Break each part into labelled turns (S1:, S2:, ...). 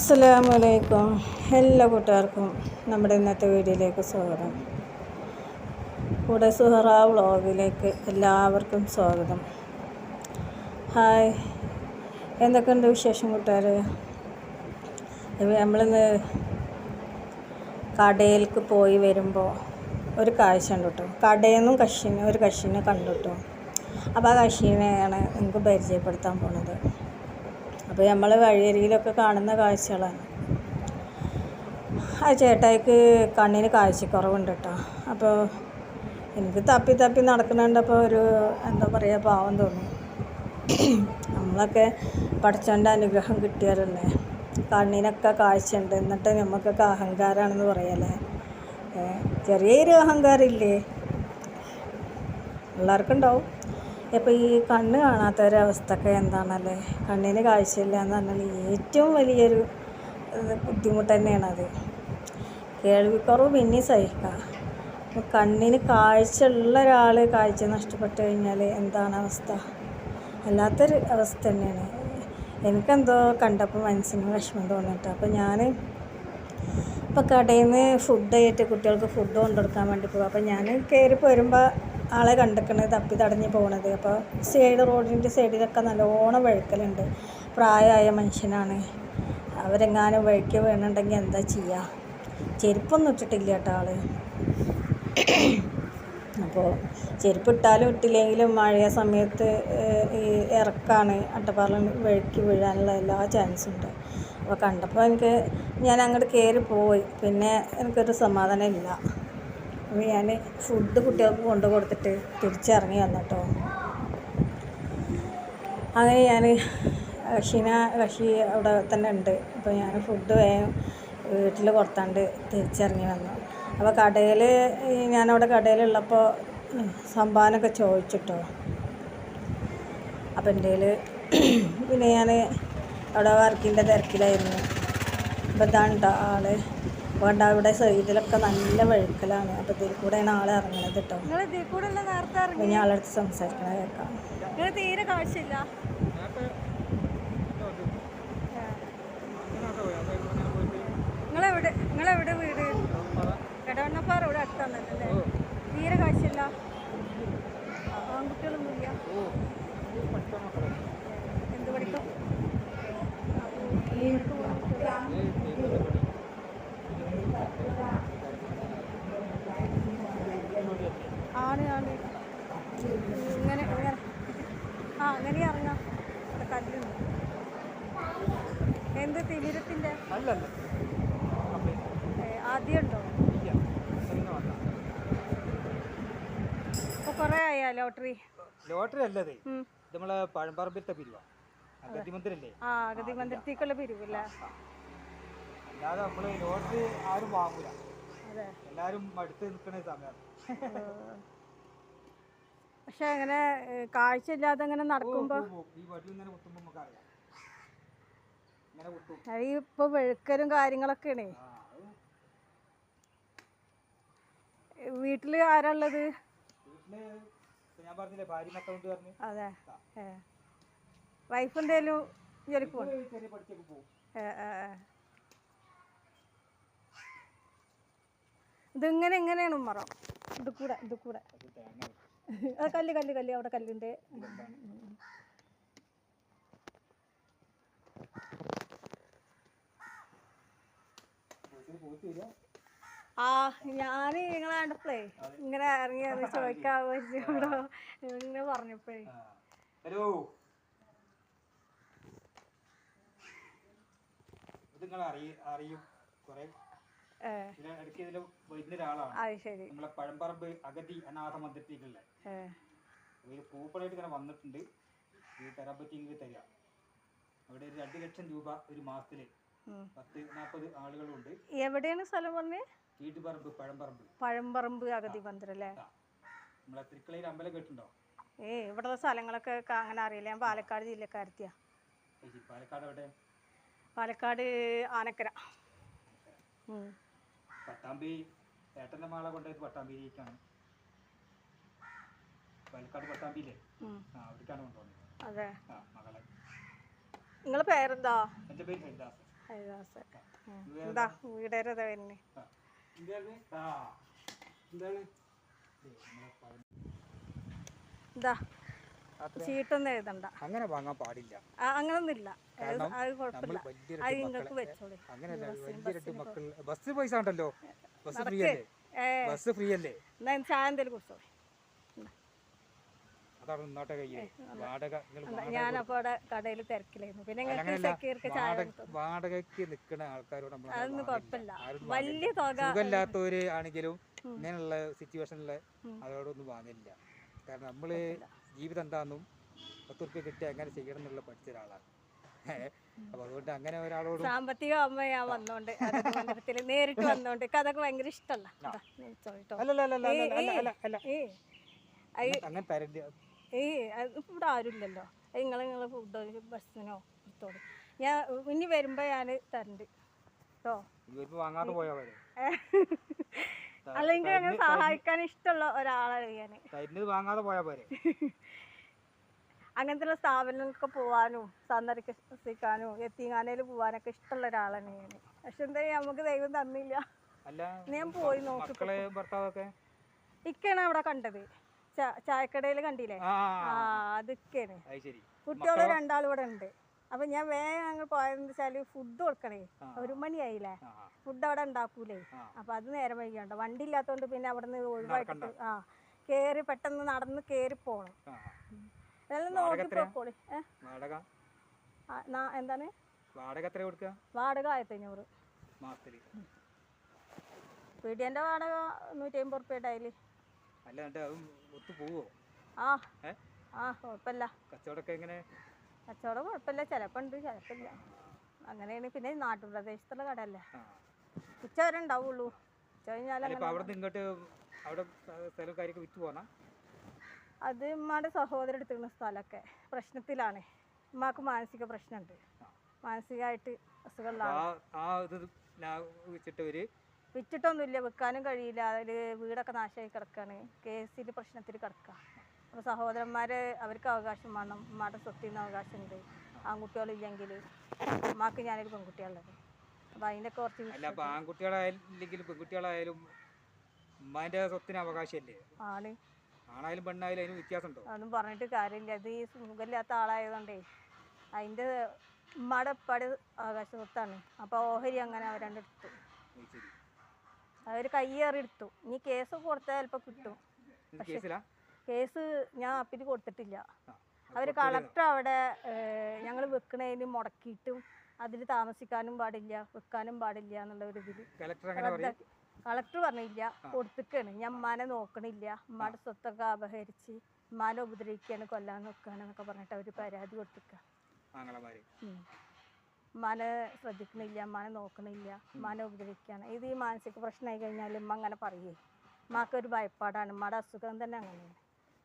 S1: അസ്സലാമലൈക്കും എല്ലാ കൂട്ടുകാർക്കും നമ്മുടെ ഇന്നത്തെ വീഡിയോയിലേക്ക് സ്വാഗതം. കൂടെ സുഹറ വ്ളോഗിലേക്ക് എല്ലാവർക്കും സ്വാഗതം. ഹായ് എന്തൊക്കെയുണ്ട് വിശേഷം കൂട്ടുകാർ നമ്മളിന്ന് കടയിലേക്ക് പോയി വരുമ്പോൾ ഒരു കാഴ്ച ഉണ്ട് കേട്ടോ. കടയിൽ നിന്നും കശിനെ ഒരു കശിനെ കണ്ടു കേട്ടോ അപ്പോൾ ആ കഷിനെയാണ് നിങ്ങൾക്ക് പരിചയപ്പെടുത്താൻ പോണത്. അപ്പോൾ നമ്മൾ വഴിയരികിലൊക്കെ കാണുന്ന കാഴ്ചകളാണ്. ആ ചേട്ടായിക്ക് കണ്ണിന് കാഴ്ചക്കുറവുണ്ട് കേട്ടോ അപ്പോൾ എനിക്ക് തപ്പി തപ്പി നടക്കുന്നുണ്ടപ്പോൾ ഒരു എന്താ പറയുക പാവം തോന്നി. നമ്മളൊക്കെ പഠിച്ചോന്റെ അനുഗ്രഹം കിട്ടിയാലല്ലേ കണ്ണിനൊക്കെ കാഴ്ചയുണ്ട്. എന്നിട്ട് നമുക്കൊക്കെ അഹങ്കാരമാണെന്ന് പറയല്ലേ? ചെറിയൊരു അഹങ്കാരമില്ലേ എല്ലാവർക്കും ഉണ്ടാവും. അപ്പോൾ ഈ കണ്ണ് കാണാത്തൊരവസ്ഥയൊക്കെ എന്താണല്ലേ? കണ്ണിന് കാഴ്ചയില്ല എന്ന് പറഞ്ഞാൽ ഏറ്റവും വലിയൊരു ബുദ്ധിമുട്ട് അത്. കേൾവിക്കുറവ് പിന്നെ സഹിക്കാം. കണ്ണിന് കാഴ്ച ഉള്ള ഒരാൾ കാഴ്ച നഷ്ടപ്പെട്ട് കഴിഞ്ഞാൽ എന്താണ് അവസ്ഥ? വല്ലാത്തൊരു അവസ്ഥ തന്നെയാണ്. എനിക്കെന്തോ കണ്ടപ്പോൾ മനസ്സിന് വിഷമം തോന്നിയിട്ട് അപ്പോൾ ഞാൻ ഇപ്പോൾ കടയിൽ നിന്ന് ഫുഡ് ആയിട്ട് കുട്ടികൾക്ക് ഫുഡ് കൊണ്ടുകൊടുക്കാൻ വേണ്ടി പോകും അപ്പോൾ ഞാൻ കയറി പോരുമ്പോൾ ആളെ കണ്ടിക്കണത് തപ്പി തടഞ്ഞ് പോണത്. അപ്പോൾ സൈഡ് റോഡിന്റെ സൈഡിലൊക്കെ നല്ലോണം വഴുക്കലുണ്ട്. പ്രായമായ മനുഷ്യനാണ്. അവരെങ്ങാനും വഴിക്ക് വീണുണ്ടെങ്കിൽ എന്താ ചെയ്യുക ചെരുപ്പൊന്നും ഇട്ടിട്ടില്ല കേട്ടോ ആൾ. അപ്പോൾ ചെരുപ്പ് ഇട്ടാലും ഇട്ടില്ലെങ്കിലും മഴയ സമയത്ത് ഈ ഇറക്കാണ് അട്ടപ്പാറ വഴുക്കി വീഴാനുള്ള എല്ലാ ചാൻസും ഉണ്ട്. അപ്പോൾ കണ്ടപ്പോൾ എനിക്ക് ഞാൻ അങ്ങോട്ട് കയറി പോയി. പിന്നെ എനിക്കൊരു സമാധാനം ഇല്ല. അപ്പോൾ ഞാൻ ഫുഡ് കുട്ടികൾക്ക് കൊണ്ടു കൊടുത്തിട്ട് തിരിച്ചിറങ്ങി വന്നിട്ടോ. അങ്ങനെ ഞാൻ റഷീന റഷി അവിടെ തന്നെ ഉണ്ട്. അപ്പോൾ ഞാൻ ഫുഡ് വേഗം വീട്ടിൽ കൊടുത്താണ്ട് തിരിച്ചിറങ്ങി വന്നു. അപ്പോൾ കടയിൽ ഞാനവിടെ കടയിലുള്ളപ്പോൾ സംഭാവനൊക്കെ ചോദിച്ചിട്ടോ. അപ്പം എന്റെ പിന്നെ ഞാൻ അവിടെ വർക്കിന്റെ തിരക്കിലായിരുന്നു. അപ്പോൾ ഇതാണ് ആൾ. വേണ്ട അവിടെ സൈഡിലൊക്കെ നല്ല വഴുക്കലാണ്. അപ്പോൾ ഇതിൽ കൂടെയാണ് ആൾ ഇറങ്ങുന്നത് കേട്ടോ ഞാൻ ആളടുത്ത് സംസാരിക്കണ കേൾക്കാം.
S2: തീരെ കാഴ്ചയില്ല നിങ്ങളെവിടെ നിങ്ങളെവിടെ വീട്? എടവണ്ണപ്പാറ ഇവിടെ അടുത്താണല്ലേ തീരെ കാഴ്ചയില്ല ആൺകുട്ടികളൊന്നുമില്ല എന്ത് പഠിക്കും ഇങ്ങനെ ഇങ്ങനെ. ആ അങ്ങനെ ഇറങ്ങാം. കല്ലുണ്ട്. എന്ത് തിമിരത്തിന്റെ?
S3: അല്ലല്ല.
S2: ആദ്യം ഉണ്ടോ
S3: ഇല്ല. ഇങ്ങനെ വന്നാ.
S2: ഇപ്പോൾ കുറേ ആയാ ലോട്ടറി?
S3: ലോട്ടറി അല്ലതേ. ഇത് നമ്മളെ പഴമ്പറമ്പിലത്തെ പിരിവാ. അഗതിമന്ദിരല്ലേ?
S2: ആ അഗതി മന്ദിരത്തേക്കുള്ള പിരിവില്ലേ
S3: അല്ലാതെ നമ്മൾ ലോട്ടറി ആരും വാങ്ങൂല. എല്ലാരും മടുത്ത് നിൽക്കുന്ന സമയമാണ്
S2: പക്ഷെ അങ്ങനെ കാഴ്ച ഇല്ലാതെ അങ്ങനെ നടക്കുമ്പോൾ
S3: ഈ
S2: ഇപ്പോൾ വെഴുക്കലും കാര്യങ്ങളൊക്കെയാണേ. വീട്ടിൽ
S3: ആരാള്ളത്
S2: അതെ. വൈഫ് എന്തേലും ജോലിക്ക്
S3: പോകും.
S2: ഇതിങ്ങനെ എങ്ങനെയാണ് മറം ഇത് കൂടെ ഇത് കൂടെ.
S3: അത്
S2: കല്ല് കല്ല് കല്ല്. അവിടെ കല്ലുണ്ട്. ആ ഞാൻ നിങ്ങളെ കണ്ടപ്പോഴേ ഇങ്ങനെ ഇറങ്ങി ചോദിക്കാൻ പറ്റുമോ ഇങ്ങനെ പറഞ്ഞപ്പോഴേ.
S3: ഹലോ. നിങ്ങൾ അറിയും. കുറെ
S2: അത് ശരി.
S3: നമ്മളെ പഴമ്പറമ്പ് അഗതി അനാഥ
S2: മന്ദിരത്തിലേക്കുള്ള
S3: ഒരു കൂപ്പണായിട്ട് ഇങ്ങനെ വന്നിട്ടുണ്ട്. ഈ തരാൻ പറ്റിയെങ്കിൽ തരിക അവിടെ ഒരു രണ്ട് ലക്ഷം രൂപ ഒരു മാസത്തിൽ. പത്ത് നാൽപ്പത് ആളുകളുണ്ട്.
S2: എവിടെയാണ് സ്ഥലം പറഞ്ഞേ?
S3: വീട്ടുപറമ്പ് പഴമ്പറമ്പ്
S2: പഴമ്പറമ്പ് അഗതി മന്ദിരം അല്ലേ?
S3: നമ്മളെ തിരുക്കളയിൽ അമ്പലം കേട്ടിട്ടുണ്ടോ?
S2: ഏ ഇവിടുത്തെ സ്ഥലങ്ങളൊക്കെ അങ്ങനെ അറിയില്ല. ഞാൻ പാലക്കാട് ജില്ലക്കാരത്തിയാ.
S3: പാലക്കാട് എവിടെ?
S2: പാലക്കാട് ആനക്കര.
S3: പട്ടാമ്പി ഏട്ടന്റെ മാള കൊണ്ടുപോയത് പട്ടാമ്പിയിലേക്കാണ്. പാലക്കാട് പട്ടാമ്പിയില്ലേ. ആ അവിടേക്കാണ് കൊണ്ടുപോകുന്നത്.
S2: അതെ.
S3: ആ മകളെ.
S2: നിങ്ങളെ പേരെന്താ?
S3: എന്റെ പേര് ഹരിദാസ്.
S2: ഹരിദാസ്. എന്താ? വീടേരെ
S3: എന്താണ്? ആ.
S2: ചീട്ടൊന്നും എഴുതണ്ട.
S3: അങ്ങനെ വാങ്ങാൻ പാടില്ല.
S2: അങ്ങനൊന്നുമില്ല. അത് കുഴപ്പമില്ല. അത് നിങ്ങൾക്ക് വെച്ചോളി.
S3: മക്കൾ ബസ് പൈസ ഉണ്ടല്ലോ ബസ് ഫ്രീ അല്ലേ ബസ് ഫ്രീ അല്ലേ
S2: ചായ എന്തെങ്കിലും കുടിച്ചോളി
S3: അതാണ് ഇന്നോട്ടെ കയ്യിൽ. വാടക
S2: ഞാനപ്പോൾ അവിടെ കടയിൽ തിരക്കിലായിരുന്നു. പിന്നെ
S3: വാടകയ്ക്ക് നിൽക്കുന്ന ആൾക്കാരോട് നമ്മൾ
S2: വലിയ തുക
S3: സുഖമില്ലാത്തവര് ആണെങ്കിലും ഇങ്ങനെയുള്ള സിറ്റുവേഷനിൽ അവരോടൊന്നും വാങ്ങില്ല കാരണം നമ്മൾ ജീവിതം എന്താണെന്നും പത്ത് റുപ്യ കിട്ടി അങ്ങനെ ചെയ്യണം എന്നുള്ള പഠിച്ച ഒരാളാണ് അപ്പൊ അതുകൊണ്ട് അങ്ങനെ ഒരാളോട്
S2: സാമ്പത്തിക അമ്മയാ വന്നോണ്ട് നേരിട്ട് വന്നോണ്ട് അതൊക്കെ ഭയങ്കര ഇഷ്ടമല്ല ഏ ഇവിടെ ആരുമില്ലല്ലോ. നിങ്ങൾ നിങ്ങൾ ഫുഡ് ബസ്സിനോ എടുത്തോളൂ ഞാൻ ഇനി വരുമ്പോ ഞാൻ തരണ്ട്. കേട്ടോ
S3: വാങ്ങാതെ പോയാ
S2: അല്ലെങ്കിൽ അങ്ങനെ സഹായിക്കാൻ ഇഷ്ടമുള്ള ഒരാളാണ് ഞാൻ
S3: തരുന്നത് വാങ്ങാതെ പോയാ പോരെ.
S2: അങ്ങനത്തെ സ്ഥാപനങ്ങൾക്ക് പോവാനും സന്ദർശിക്കാനും എത്തിങ്ങാനയിൽ പോവാനൊക്കെ ഇഷ്ടമുള്ള ഒരാളാണ് ഞാൻ പക്ഷെ എന്താ നമുക്ക് ദൈവം തന്നില്ല. ഞാൻ പോയി നോക്കി ഇക്കാണ് അവിടെ കണ്ടത്. ചായക്കടയിൽ കണ്ടില്ലേ?
S3: ആ
S2: അതൊക്കെയാണ് കുട്ടികൾ രണ്ടാളും ഇവിടെ ഉണ്ട്. അപ്പൊ ഞാൻ വേഗം അങ്ങ് പോയെന്ന് വെച്ചാൽ ഫുഡ് കൊടുക്കണേ. ഒരു മണിയായില്ലേ. ഫുഡ് അവിടെ ഉണ്ടാക്കൂലേ. അപ്പൊ അത് നേരം വൈകിയുണ്ട്? വണ്ടി ഇല്ലാത്തോണ്ട് പിന്നെ അവിടെ നിന്ന് ഒഴിവാക്കിട്ട് ആ കേറി പെട്ടെന്ന് നടന്ന് കേറി പോണം.
S3: എല്ലാം
S2: നോക്കി? പോക്കോളി. എന്താണ്?
S3: വാടക എത്ര കൊടുക്കുക
S2: വാടക ആയിരത്തി അഞ്ഞൂറ്
S3: മാസത്തിൽ.
S2: പീഡിയന്റെ വാടക നൂറ്റി അമ്പത് റുപ്യ ഡയലി.
S3: അല്ല എന്നിട്ട് അത് ഒത്തു പോവോ?
S2: ആ. ആ കുഴപ്പമില്ല.
S3: കച്ചവടമൊക്കെ എങ്ങനെ?
S2: കച്ചവടം കുഴപ്പമില്ല. ചിലപ്പോൾ ഉണ്ട് ചിലപ്പോൾ ഇല്ല. അങ്ങനെയാണ്. പിന്നെ നാട്ടുപ്രദേശത്തുള്ള കടയല്ലേ. ഉച്ച വരെ ഉണ്ടാവുള്ളൂ ഉച്ച കഴിഞ്ഞാൽ
S3: ഇങ്ങോട്ട് അവിടെ സ്ഥലം കാര്യമൊക്കെ വിറ്റ് പോന്നാ?
S2: അത് ഉമ്മയുടെ സഹോദരൻ എടുത്തിരുന്ന സ്ഥലമൊക്കെ. പ്രശ്നത്തിലാണ്. ഉമ്മാക്ക് മാനസിക പ്രശ്നമുണ്ട്. മാനസികമായിട്ട് അസുഖമുള്ള
S3: വിച്ചിട്ടൊന്നുമില്ല
S2: വിറ്റിട്ടൊന്നുമില്ല. വെക്കാനും കഴിയില്ല. അതിൽ വീടൊക്കെ നാശമായി കിടക്കാണ്. കേസിൽ പ്രശ്നത്തിൽ കിടക്കുക അപ്പോൾ സഹോദരന്മാർ അവർക്ക് അവകാശം വേണം ഉമ്മയുടെ സ്വത്തിന് അവകാശമുണ്ട്. ആൺകുട്ടികളില്ലെങ്കിൽ ഉമ്മാക്ക് ഞാനൊരു പെൺകുട്ടിയുള്ളത് അപ്പം അതിന്റെ കുറച്ച്
S3: അല്ല അപ്പൊ ആൺകുട്ടികളായാലും ഇല്ലെങ്കിലും പെൺകുട്ടികളായാലും ഉമ്മാന്റെ സ്വത്തിന് അവകാശമല്ലേ?
S2: ആണ്.
S3: ആണായാലും പെണ്ണായാലും അതിന് വ്യത്യാസമുണ്ടോ?
S2: അതൊന്നും പറഞ്ഞിട്ട് കാര്യമില്ല. അത് ഈ സുഖമില്ലാത്ത ആളായതുകൊണ്ടേ അതിന്റെ ഉമ്മയുടെ പടി അവകാശ സ്വത്താണ്. അപ്പോൾ ഓഹരി അങ്ങനെ അവരണ്ട് എടുത്തു.
S3: അത് ശരി.
S2: അവർ കയ്യേറി എടുത്തു. ഇനി കേസ് കൊടുത്താൽ ചിലപ്പോൾ കിട്ടും.
S3: കേസിലാ?
S2: കേസ് ഞാൻ അപ്പീൽ കൊടുത്തിട്ടില്ല.
S3: അവർ
S2: അവർ കളക്ടർ അവിടെ ഞങ്ങൾ വെക്കണതിന് മുടക്കിയിട്ടും അതിൽ താമസിക്കാനും പാടില്ല വെക്കാനും പാടില്ല എന്നുള്ള ഒരു ഇതിൽ കളക്ടർ പറഞ്ഞില്ല കൊടുത്തിക്കാണ്. ഞാൻ ഉമ്മാനെ നോക്കണില്ല. ഉമ്മാടെ സ്വത്തൊക്കെ അപഹരിച്ച് ഉമ്മാനെ ഉപദ്രവിക്കാണ് കൊല്ലാൻ നോക്കുകയാണ് എന്നൊക്കെ പറഞ്ഞിട്ട് അവർ പരാതി കൊടുത്തിക്ക. ഉമ്മാനെ ശ്രദ്ധിക്കണില്ല ഉമ്മാനെ നോക്കണില്ല ഉമ്മാനെ ഉപദ്രവിക്കുകയാണ് ഇത് ഈ മാനസിക പ്രശ്നമായി കഴിഞ്ഞാൽ ഉമ്മ അങ്ങനെ പറയേ. ഉമ്മാക്കൊരു ഭയപ്പാടാണ്. ഉമ്മയുടെ അസുഖം തന്നെ അങ്ങനെയാണ്.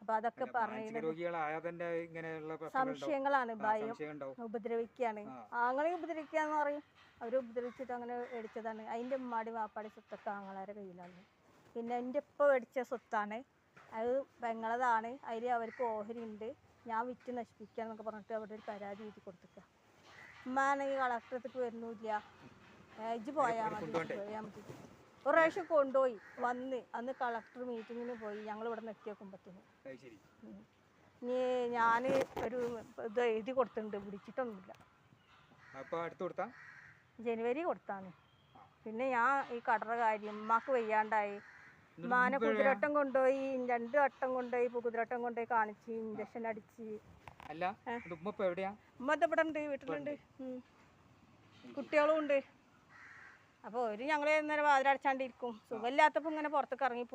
S2: അപ്പോൾ അതൊക്കെ പറഞ്ഞു സംശയങ്ങളാണ് ഭയം. ഉപദ്രവിക്കുകയാണ് ആങ്ങളെ ഉപദ്രവിക്കാന്ന് പറയും. അവർ ഉപദ്രവിച്ചിട്ട് അങ്ങനെ മേടിച്ചതാണ്. അയിന്റെ ഉമ്മാടി വാപ്പാടി സ്വത്തൊക്കെ ആങ്ങളാരെ കയ്യിലാണ്. പിന്നെ എന്റെ ഇപ്പ മേടിച്ച സ്വത്താണ്. അത് പെങ്ങളതാണ്. അതിൽ അവർക്ക് ഓഹരി ഉണ്ട് ഞാൻ വിറ്റ് നശിപ്പിക്കാന്നൊക്കെ പറഞ്ഞിട്ട് അവിടെ ഒരു പരാതി എഴുതി കൊടുത്തിക്ക. ഉമ്മാണെങ്കിൽ കളക്ടറത്തേക്ക് വരുന്നില്ല. ഏജ് പോയാൽ മതി. പോയാൽ മതി. ഒരു പ്രാവശ്യം കൊണ്ടുപോയി. വന്ന്. അന്ന് കളക്ടർ മീറ്റിങ്ങിന് പോയി. ഞങ്ങൾ ഇവിടെ നിർത്തി വെക്കുമ്പോഴത്തേന്
S3: അത്
S2: ഇനി ഞാൻ ഒരു ഇത് എഴുതി കൊടുത്തിട്ടുണ്ട്. പിടിച്ചിട്ടൊന്നുമില്ല ജനുവരി കൊടുത്താണ്. പിന്നെ ഞാൻ ഈ കടറ കാര്യം ഉമ്മാക്ക് വയ്യാണ്ടായി. ഉമ്മാനെ കുതിരട്ടം കൊണ്ടുപോയി രണ്ട് വട്ടം കൊണ്ടുപോയി കുതിരട്ടം കൊണ്ടുപോയി കാണിച്ച് ഇഞ്ചക്ഷൻ അടിച്ച്.
S3: അല്ല ഉമ്മ
S2: ഇവിടെ ഉണ്ട്. വീട്ടിലുണ്ട് കുട്ടികളും ഉണ്ട്. അപ്പോൾ ഒരു ഞങ്ങൾ നേരം വാതിലടച്ചാണ്ടിരിക്കും. സുഖമില്ലാത്തപ്പോൾ ഇങ്ങനെ പുറത്തേക്ക് ഇറങ്ങി.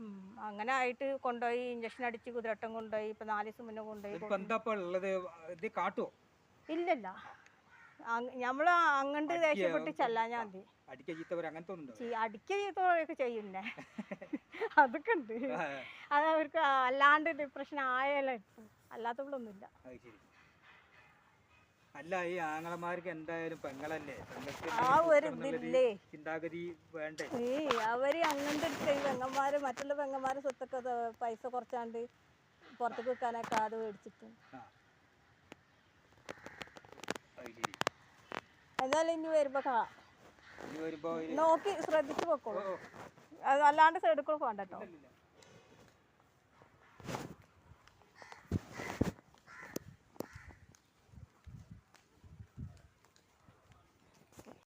S2: ഉം. അങ്ങനെ ആയിട്ട് കൊണ്ടുപോയി ഇഞ്ചക്ഷൻ അടിച്ച് കുതിരട്ടം കൊണ്ടുപോയി ഇപ്പൊ നാല് ദിവസം മുന്നേ കൊണ്ടുപോയി
S3: കാട്ടുവോ
S2: ഇല്ലല്ല. നമ്മൾ അങ്ങണ്ട് ദേഷ്യപ്പെട്ട് ചെല്ലാഞ്ഞാ മതി
S3: അടിക്ക ചീത്തവരൊക്കെ അങ്ങനത്തെ ഒന്നും ഉണ്ടാവില്ല.
S2: ചീ- അടിക്ക ചെയ്യുന്നേ അതൊക്കെ ഉണ്ട് അത് അവർക്ക് അല്ലാണ്ട് ഡിപ്രഷൻ ആയാലും അല്ലാത്തവളൊന്നുമില്ല. അല്ലാത്തപ്പോഴൊന്നുമില്ല
S3: അല്ല ഈ ആങ്ങളമാർക്ക് എന്തായാലും പെങ്ങളല്ലേ?
S2: ആ ഒരു ഇതില്ലേ?
S3: ചിന്താഗതി വേണ്ടേ?
S2: ഈ അവർ അങ്ങനത്തെ എടുത്ത് ഈ പെങ്ങന്മാര് മറ്റുള്ള പെങ്ങന്മാരെ സ്വത്തൊക്കെ പൈസ കുറച്ചാണ്ട് പുറത്തേക്ക് വെക്കാനൊക്കെ അത് മേടിച്ചിട്ട്. എന്നാലും ഇനി കാണാം.
S3: വരുമ്പോ ഒരു-
S2: നോക്കി ശ്രദ്ധിച്ചു വെക്കോളൂ അല്ലാണ്ട് സൈഡിൽ കൂടെ പോകണ്ട.